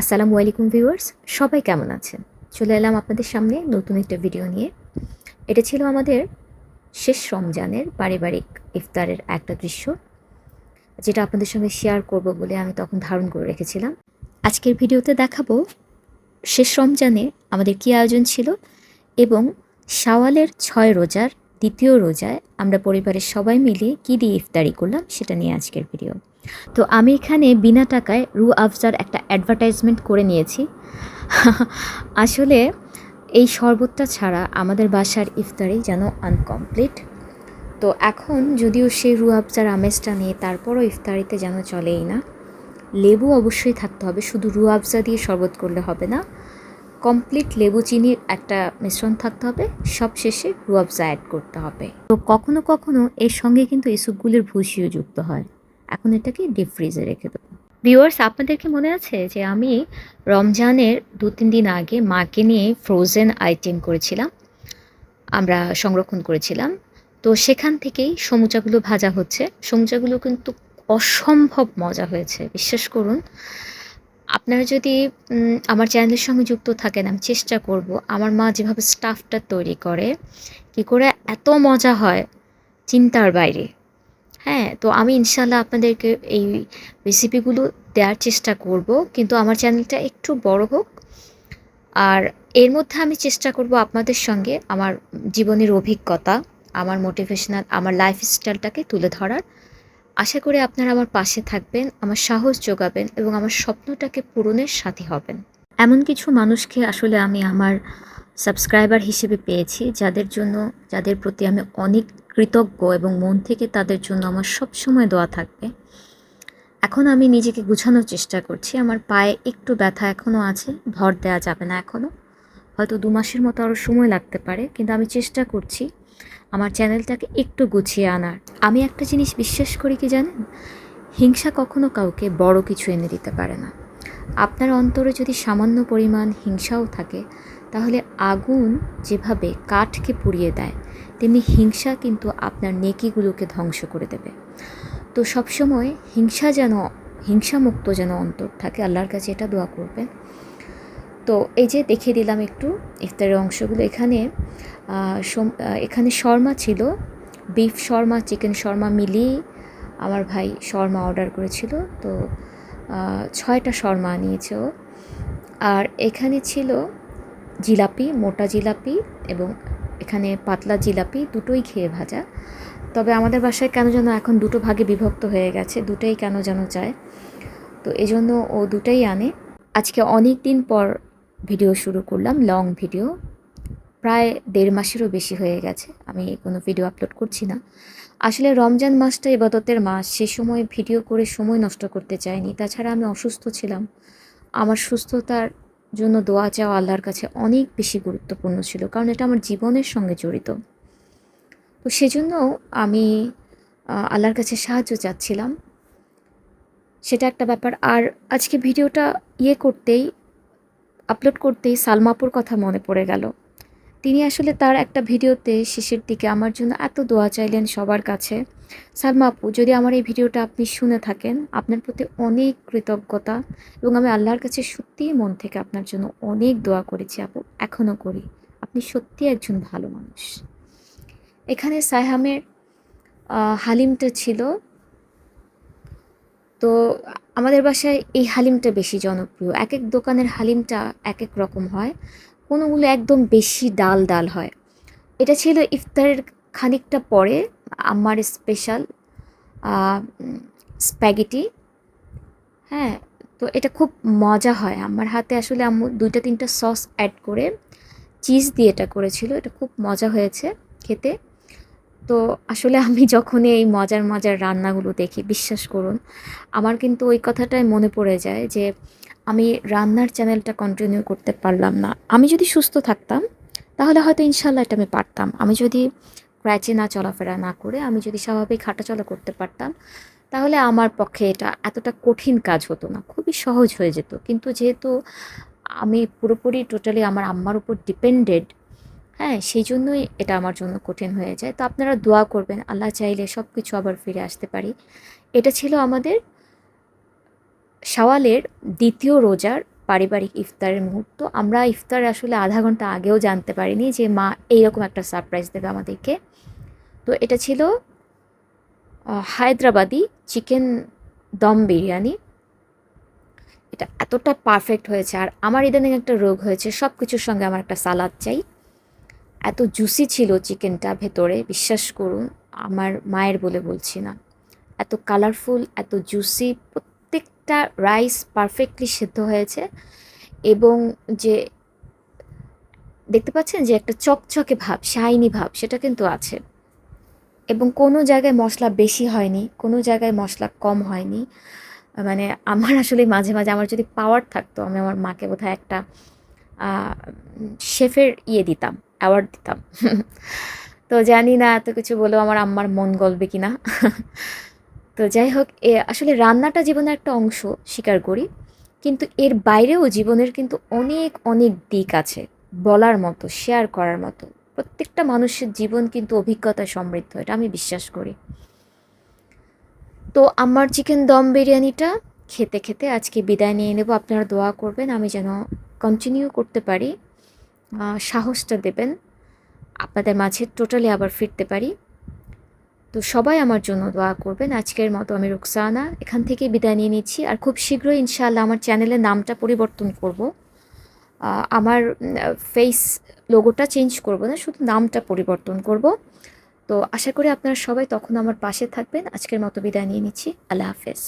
আসসালামু আলাইকুম ভিউয়ার্স, সবাই কেমন আছেন? চলে এলাম আপনাদের সামনে নতুন একটা ভিডিও নিয়ে। এটা ছিল আমাদের শেষ রমজানের পারিবারিক ইফতারের একটা দৃশ্য, যেটা আপনাদের সঙ্গে শেয়ার করব বলে আমি তখন ধারণ করে রেখেছিলাম। আজকের ভিডিওতে দেখাবো শেষ রমজানে আমাদের কী আয়োজন ছিল এবং শাওয়ালের ছয় রোজার দ্বিতীয় রোজায় আমরা পরিবারের সবাই মিলে কী দিয়ে ইফতারি করলাম সেটা নিয়ে আজকের ভিডিও। তো আমি এখানে বিনা টাকায় রু আফজার একটা অ্যাডভার্টাইজমেন্ট করে নিয়েছি। আসলে এই শরবতটা ছাড়া আমাদের বাসার ইফতারি যেন আনকমপ্লিট তো এখন যদিও সেই রু আফজার আমেজটা নিয়ে তারপরও ইফতারিতে যেন চলেই না। লেবু অবশ্যই থাকতে হবে, শুধু রু আফজা দিয়ে শরবত করলে হবে না। কমপ্লিট লেবু চিনির একটা মিশ্রণ থাকতে হবে। সব শেষে রু আফজা অ্যাড করতে হবে। তো কখনো কখনো এর সঙ্গে কিন্তু ইসুপগুলির ভুসিও যুক্ত হয়। এখন এটাকে ডিপ ফ্রিজে রেখে দেবো। ভিউয়ার্স আপনাদেরকে মনে আছে যে আমি রমজানের দু, তিন দিন আগে মাকে নিয়ে ফ্রোজেন আইটেম করেছিলাম, আমরা সংরক্ষণ করেছিলাম। তো সেখান থেকেই সমুচাগুলো ভাজা হচ্ছে। সমুচাগুলো কিন্তু অসম্ভব মজা হয়েছে। বিশ্বাস করুন আপনারা যদি আমার চ্যানেলের সঙ্গে যুক্ত থাকেন, আমি চেষ্টা করব আমার মা যেভাবে স্টাফটা তৈরি করে, কি করে এত মজা হয় চিন্তার বাইরে। হ্যাঁ তো আমি ইনশাল্লাহ আপনাদেরকে এই রেসিপিগুলো দেওয়ার চেষ্টা করব, কিন্তু আমার চ্যানেলটা একটু বড় হোক। আর এর মধ্যে আমি চেষ্টা করব আপনাদের সঙ্গে আমার জীবনের অভিজ্ঞতা, আমার মোটিভেশনাল আমার লাইফস্টাইলটাকে তুলে ধরার। আশা করি আপনারা আমার পাশে থাকবেন, আমার সাহস যোগাবেন এবং আমার স্বপ্নটাকে পূরণের সাথী হবেন। এমন কিছু মানুষকে আসলে আমি আমার সাবস্ক্রাইবার হিসেবে পেয়েছি, যাদের জন্য, যাদের প্রতি আমি অনেক কৃতজ্ঞ এবং মন থেকে তাদের জন্য আমার সব সময় দোয়া থাকবে। এখন আমি নিজেকে গুছানোর চেষ্টা করছি, আমার পায়ে একটু ব্যথা এখনও আছে, ভর দেওয়া যাবে না এখনও হয়তো দু মাসের মতো আরও সময় লাগতে পারে, কিন্তু আমি চেষ্টা করছি আমার চ্যানেলটাকে একটু গুছিয়ে আনার। আমি একটা জিনিস বিশ্বাস করি কি জানেন? হিংসা কখনো কাউকে বড় কিছু এনে দিতে পারে না। আপনার অন্তরে যদি সামান্য পরিমাণ হিংসাও থাকে, তাহলে আগুন যেভাবে কাঠকে পুড়িয়ে দেয়, তেমনি হিংসা কিন্তু আপনার নেকিগুলোকে ধ্বংস করে দেবে। তো সবসময় হিংসা যেন, হিংসামুক্ত যেন অন্তর থাকে, আল্লাহর কাছে এটা দোয়া করবেন। তো এই যে দেখিয়ে দিলাম একটু ইফতারের অংশগুলো। এখানে এখানে শর্মা ছিল, বিফ শর্মা, চিকেন শর্মা মিলিয়ে আমার ভাই শর্মা অর্ডার করেছিল। তো ছয়টা শর্মা নিয়েছে ও। আর এখানে ছিল জিলাপি, মোটা জিলাপি এবং এখানে পাতলা জিলাপি, দুটোই খেয়ে ভাজা। তবে আমাদের বাসায় কেন যেন এখন দুটো ভাগে বিভক্ত হয়ে গেছে, দুটোই কেন যেন চায়। তো এজন্য ও দুটাই আনে। আজকে অনেক দিন পর ভিডিও শুরু করলাম লং ভিডিও প্রায় দেড় মাসেরও বেশি হয়ে গেছে, আমি কোনো ভিডিও আপলোড করছি না। আসলে রমজান মাসটা ইবাদতের মাস, সে সময় ভিডিও করে সময় নষ্ট করতে চাইনি। তাছাড়া আমি অসুস্থ ছিলাম। আমার সুস্থতার জন্য দোয়া চাওয়া আল্লাহর কাছে অনেক বেশি গুরুত্বপূর্ণ ছিল, কারণ এটা আমার জীবনের সঙ্গে জড়িত। তো সেজন্য আমি আল্লাহর কাছে সাহায্য চাচ্ছিলাম। সেটা একটা ব্যাপার। আর আজকে ভিডিওটা ইয়ে করতেই আপলোড করতেই সালমাপুর কথা মনে পড়ে গেল। তিনি আসলে তার একটা ভিডিওতে শেষের দিকে, আমার জন্য এত দোয়া চাইলেন সবার কাছে। সালমা আপু যদি আমার এই ভিডিওটা আপনি শুনে থাকেন, আপনার প্রতি অনেক কৃতজ্ঞতা এবং আমি আল্লাহর কাছে সত্যিই মন থেকে আপনার জন্য অনেক দোয়া করেছি আপু এখনও করি। আপনি সত্যি একজন ভালো মানুষ। এখানে সাইহামের হালিমটা ছিল। তো আমাদের বাসায় এই হালিমটা বেশি জনপ্রিয়। এক এক দোকানের হালিমটা এক এক রকম হয়। কোনোগুলো একদম বেশি ডাল ডাল হয়। এটা ছিল ইফতারের খানিকটা পরে আমার স্পেশাল স্প্যাগেটি। হ্যাঁ তো এটা খুব মজা হয়। আমার হাতে আসলে আম্মু দুইটা তিনটা সস অ্যাড করে চিজ দিয়ে এটা করেছিল। এটা খুব মজা হয়েছে খেতে। তো আসলে আমি যখনই এই মজার মজার রান্নাগুলো দেখি, বিশ্বাস করুন, আমার কিন্তু ওই কথাটাই মনে পড়ে যায় যে আমি রান্নার চ্যানেলটা কন্টিনিউ করতে পারলাম না। আমি যদি সুস্থ থাকতাম, তাহলে হয়তো ইনশাল্লাহ এটা আমি পারতাম। আমি যদি ক্র্যাচে না চলাফেরা না করে, আমি যদি স্বাভাবিক হাঁটাচলা করতে পারতাম, তাহলে আমার পক্ষে এটা এতটা কঠিন কাজ হতো না, খুবই সহজ হয়ে যেত। কিন্তু যেহেতু আমি পুরোপুরি টোটালি আমার আম্মার উপর ডিপেন্ডেড হ্যাঁ সেই জন্যই এটা আমার জন্য কঠিন হয়ে যায়। তো আপনারা দোয়া করবেন, আল্লাহ চাইলে সব কিছু আবার ফিরে আসতে পারি। এটা ছিল আমাদের সওয়ালের দ্বিতীয় রোজার পারিবারিক ইফতারের মুহূর্ত। আমরা ইফতার আসলে আধা ঘণ্টা আগেও জানতে পারিনি যে মা এইরকম একটা সারপ্রাইজ দেবে আমাদেরকে। তো এটা ছিল হায়দ্রাবাদি চিকেন দম বিরিয়ানি। এটা এতটা পারফেক্ট হয়েছে। আর আমার ইদানিং একটা রোগ হয়েছে সব কিছুর সঙ্গে আমার একটা সালাদ চাই। এত জুসি ছিল চিকেনটা ভেতরে, বিশ্বাস করুন, আমার মায়ের বলে বলছি না। এত কালারফুল এত জুসি প্রত্যেকটা রাইস পারফেক্টলি সেদ্ধ হয়েছে এবং যে, দেখতে পাচ্ছেন যে একটা চকচকে ভাব শাইনি ভাব, সেটা কিন্তু আছে। এবং কোনো জায়গায় মশলা বেশি হয়নি, কোনো জায়গায় মশলা কম হয়নি। মানে আমার আসলে মাঝে মাঝে, আমার যদি পাওয়ার থাকতো, আমি আমার মাকে বোধহয় একটা শেফের ইয়ে দিতাম। অ্যাওয়ার্ড দিতাম। তো জানি না এত কিছু বলেও আমার আম্মার মন গলবে কি না। তো যাই হোক, এ আসলে রান্নাটা জীবনের একটা অংশ স্বীকার করি। কিন্তু এর বাইরেও জীবনের কিন্তু অনেক অনেক দিক আছে। বলার মতো শেয়ার করার মতো। প্রত্যেকটা মানুষের জীবন কিন্তু অভিজ্ঞতায় সমৃদ্ধ, এটা আমি বিশ্বাস করি। তো আমার চিকেন দম বিরিয়ানিটা খেতে খেতে আজকে বিদায় নিয়ে নেব। আপনারা দোয়া করবেন, আমি যেন কন্টিনিউ করতে পারি। সাহসটা দেবেন। আপনাদের মাঝে টোটালি আবার ফিরতে পারি। তো সবাই আমার জন্য দোয়া করবেন। আজকের মতো আমি রুকসানা এখান থেকে বিদায় নিয়ে নিচ্ছি। আর খুব শীঘ্রই ইনশাআল্লাহ আমার চ্যানেলের নামটা পরিবর্তন করব। আমার ফেস লোগোটা চেঞ্জ করব না, শুধু নামটা পরিবর্তন করব। তো আশা করি আপনারা সবাই তখন আমার পাশে থাকবেন। আজকের মতো বিদায় নিয়ে নিচ্ছি। আল্লাহ হাফেজ।